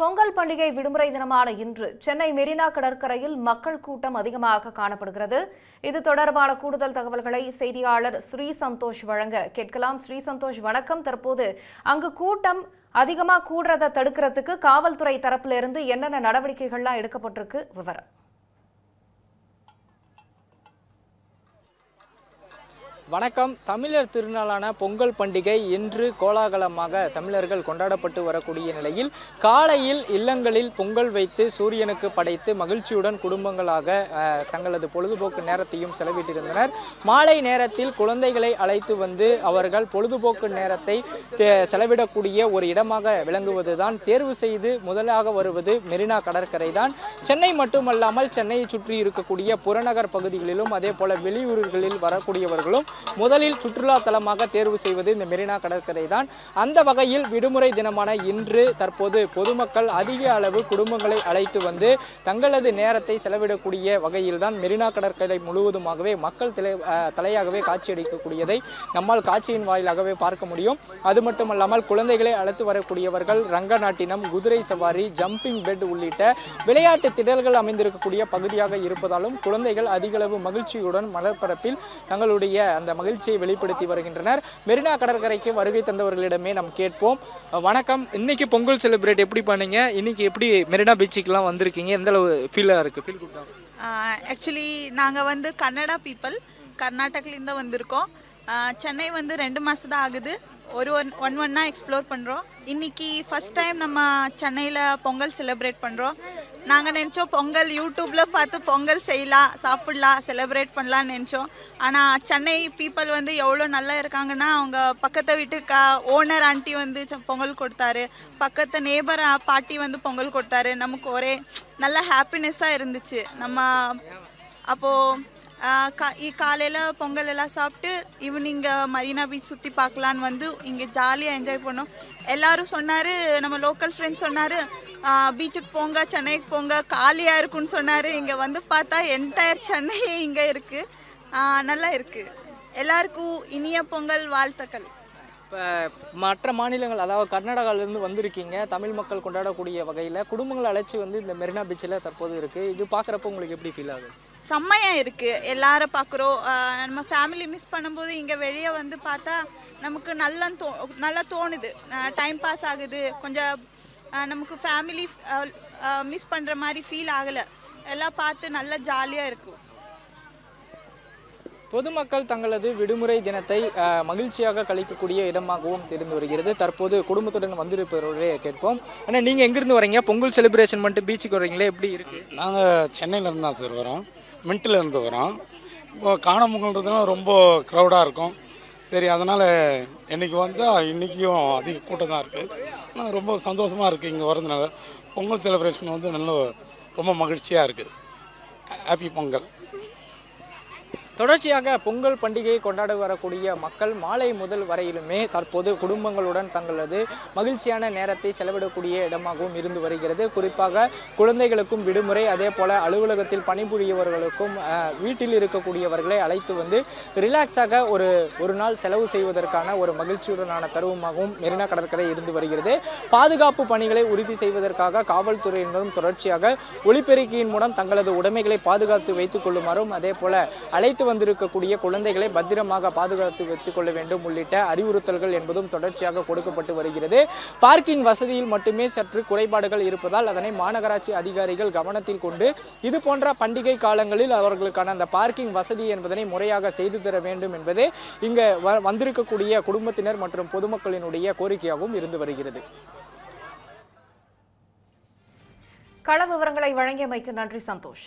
பொங்கல் பண்டிகை விடுமுறை தினமான இன்று சென்னை மெரினா கடற்கரையில் மக்கள் கூட்டம் அதிகமாக காணப்படுகிறது. இது தொடர்பான கூடுதல் தகவல்களை செய்தியாளர் ஸ்ரீ சந்தோஷ் வழங்க கேட்கலாம். ஸ்ரீ சந்தோஷ் வணக்கம். தற்போது அங்கு கூட்டம் அதிகமாக கூடுறதை தடுக்கிறதுக்கு காவல்துறை தரப்பிலிருந்து என்னென்ன நடவடிக்கைகள்லாம் எடுக்கப்பட்டிருக்கு? விவரம். வணக்கம். தமிழர் திருநாளான பொங்கல் பண்டிகை இன்று கோலாகலமாக தமிழர்கள் கொண்டாடப்பட்டு வரக்கூடிய நிலையில் காலையில் இல்லங்களில் பொங்கல் வைத்து சூரியனுக்கு படைத்து மகிழ்ச்சியுடன் குடும்பங்களாக தங்களது பொழுதுபோக்கு நேரத்தையும் செலவிட்டிருந்தனர். மாலை நேரத்தில் குழந்தைகளை அழைத்து வந்து அவர்கள் பொழுதுபோக்கு நேரத்தை செலவிடக்கூடிய ஒரு இடமாக விளங்குவதுதான். தேர்வு செய்து முதலாக வருவது மெரினா கடற்கரை தான் சென்னை மட்டுமல்லாமல் சென்னையை சுற்றி இருக்கக்கூடிய புறநகர் பகுதிகளிலும் அதே போல வெளியூர்களில் வரக்கூடியவர்களும் முதலில் சுற்றுலா தலமாக தேர்வு செய்வது இந்த மெரினா கடற்கரை தான் அந்த வகையில் விடுமுறை தினமான இன்று தற்போது பொதுமக்கள் அதிக அளவு குடும்பங்களை அழைத்து வந்து தங்களது நேரத்தை செலவிடக்கூடிய வகையில் தான் மெரினா கடற்கரை முழுவதுமாகவே மக்கள் தலை தலையாகவே காட்சியளிக்கக்கூடியதை நம்மால் காட்சியின் வாயிலாகவே பார்க்க முடியும். அது மட்டுமல்லாமல் குழந்தைகளை அழைத்து வரக்கூடியவர்கள் ரங்கநாட்டினம் குதிரை சவாரி ஜம்பிங் பெட் உள்ளிட்ட விளையாட்டு திடல்கள் அமைந்திருக்கக்கூடிய பகுதியாக இருப்பதாலும் குழந்தைகள் அதிகளவு மகிழ்ச்சியுடன் மலர்பரப்பில் தங்களுடைய அந்த மகிழ்ச்சியை வெளிப்படுத்தி வருகின்றனர். மெரினா கடற்கரைக்கு வருகை தந்தவர்களிடமே நாம் கேட்போம். வணக்கம். இன்னைக்கு பொங்கல் செலிப்ரேட் எப்படி பண்ணீங்க? இன்னைக்கு எப்படி மெரினா பீச்சுக்கெல்லாம் வந்திருக்கீங்க? எந்த அளவு ஃபீலாக இருக்கு? ஃபீல் ஆக்சுவலி நாங்கள் வந்து கன்னடா பீப்புள் கர்நாடகிலேருந்து வந்திருக்கோம். சென்னை வந்து ரெண்டு மாதம் தான் ஆகுது. ஒரு ஒன் ஒன் ஒன்னாக எக்ஸ்ப்ளோர் பண்ணுறோம் இன்னைக்கு ஃபஸ்ட் டைம் நம்ம சென்னையில் பொங்கல் செலிப்ரேட் பண்ணுறோம் நாங்கள் நினச்சோம் பொங்கல் யூடியூப்பில் பார்த்து பொங்கல் செய்யலாம் சாப்பிடலாம் செலிப்ரேட் பண்ணலாம்னு நினச்சோம். ஆனால் சென்னை பீப்புள் வந்து எவ்வளோ நல்லா இருக்காங்கன்னா அவங்க பக்கத்து வீட்டுக்கு ஓனர் ஆண்டி வந்து ச- பொங்கல் கொடுத்தாரு. பக்கத்து நேபர் பாட்டி வந்து பொங்கல் கொடுத்தாரு. நமக்கு ஒரே நல்ல ஹாப்பினஸ்ஸாக இருந்துச்சு. நம்ம அப்போது கா காலையில் பொங்கல் எல்லாம் சாப்பிட்டு ஈவினிங் மரீனா பீச் சுற்றி பார்க்கலான்னு வந்து இங்கே ஜாலியாக என்ஜாய் பண்ணோம். எல்லாரும் சொன்னார் நம்ம லோக்கல் ஃப்ரெண்ட்ஸ் சொன்னார் பீச்சுக்கு போங்க சென்னைக்கு போங்க காலியாக இருக்குன்னு சொன்னார். இங்கே வந்து பார்த்தா என்டையர் சென்னை இங்கே இருக்குது நல்லா இருக்குது எல்லாருக்கும் இனிய பொங்கல் வாழ்த்துக்கள். இப்போ மற்ற மாநிலங்கள் அதாவது கர்நாடகாவிலேருந்து வந்திருக்கீங்க தமிழ் மக்கள் கொண்டாடக்கூடிய வகையில் குடும்பங்களை அழைச்சி வந்து இந்த மெரினா பீச்சில் தற்போது இருக்குது இது பார்க்குறப்ப உங்களுக்கு எப்படி ஃபீல் ஆகுது? செம்மையாக இருக்குது எல்லாரும் பார்க்குறோம். நம்ம ஃபேமிலி மிஸ் பண்ணும்போது இங்கே வெளியே வந்து பார்த்தா நமக்கு நல்லா தோ நல்லா தோணுது. டைம் பாஸ் ஆகுது. கொஞ்சம் நமக்கு ஃபேமிலி மிஸ் பண்ணுற மாதிரி ஃபீல் ஆகலை. எல்லாம் பார்த்து நல்லா ஜாலியாக இருக்கும். பொதுமக்கள் தங்களது விடுமுறை தினத்தை மகிழ்ச்சியாக கழிக்கக்கூடிய இடமாகவும் தெரிந்து வருகிறது. தற்போது குடும்பத்துடன் வந்திருப்பவர்களே கேட்போம். ஆனால் நீங்கள் எங்கேருந்து வரீங்க? பொங்கல் செலிப்ரேஷன் பண்ணிட்டு பீச்சுக்கு வரீங்களே எப்படி இருக்கு? நாங்கள் சென்னையிலேருந்து தான் சார் வரோம். மின்ட்டிலேருந்து வரோம். இப்போ காணமுகன்றதுனால ரொம்ப க்ரௌடாக இருக்கும். சரி அதனால் இன்றைக்கி வந்தால் இன்றைக்கும் அதிக கூட்டம் தான் இருக்குது ஆனால் ரொம்ப சந்தோஷமாக இருக்குது இங்கே வரதுனால பொங்கல் செலிப்ரேஷன் வந்து நல்ல ரொம்ப மகிழ்ச்சியாக இருக்குது ஹாப்பி பொங்கல். தொடர்ச்சியாக பொங்கல் பண்டிகையை கொண்டாட வரக்கூடிய மக்கள் மாலை முதல் வரையிலுமே தற்போது குடும்பங்களுடன் தங்களது மகிழ்ச்சியான நேரத்தை செலவிடக்கூடிய இடமாகவும் இருந்து வருகிறது. குறிப்பாக குழந்தைகளுக்கும் விடுமுறை அதே போல அலுவலகத்தில் பணிபுரியவர்களுக்கும் வீட்டில் இருக்கக்கூடியவர்களை அழைத்து வந்து ரிலாக்ஸாக ஒரு ஒரு நாள் செலவு செய்வதற்கான ஒரு மகிழ்ச்சியுடனான தருவமாகவும் மெரினா கடற்கரை இருந்து வருகிறது. பாதுகாப்பு பணிகளை உறுதி செய்வதற்காக காவல்துறையினரும் தொடர்ச்சியாக ஒளிபெருக்கியின் மூலம் தங்களது உடைமைகளை பாதுகாத்து வைத்துக் கொள்ளுமாறும் அதே போல அழைத்து வந்திருக்கக்கூடிய குழந்தைகளை பத்திரமாக பாதுகாத்து வைத்துக் கொள்ள வேண்டும் உள்ளிட்ட அறிவுறுத்தல்கள் என்பதும் தொடர்ச்சியாக கொடுக்கப்பட்டு வருகிறது. பார்க்கிங் வசதியில் மட்டுமே சற்று குறைபாடுகள் இருப்பதால் அதனை மாநகராட்சி அதிகாரிகள் கவனத்தில் கொண்டு இது போன்ற பண்டிகை காலங்களில் அவர்களுக்கான அந்த பார்க்கிங் வசதி என்பதனை முறையாக செய்து தர வேண்டும் என்பதே இங்கு வந்திருக்கக்கூடிய குடும்பத்தினர் மற்றும் பொதுமக்களினுடைய கோரிக்கையாகவும் இருந்து வருகிறது. கள விவரங்களை வழங்கியமைக்கு நன்றி சந்தோஷ்.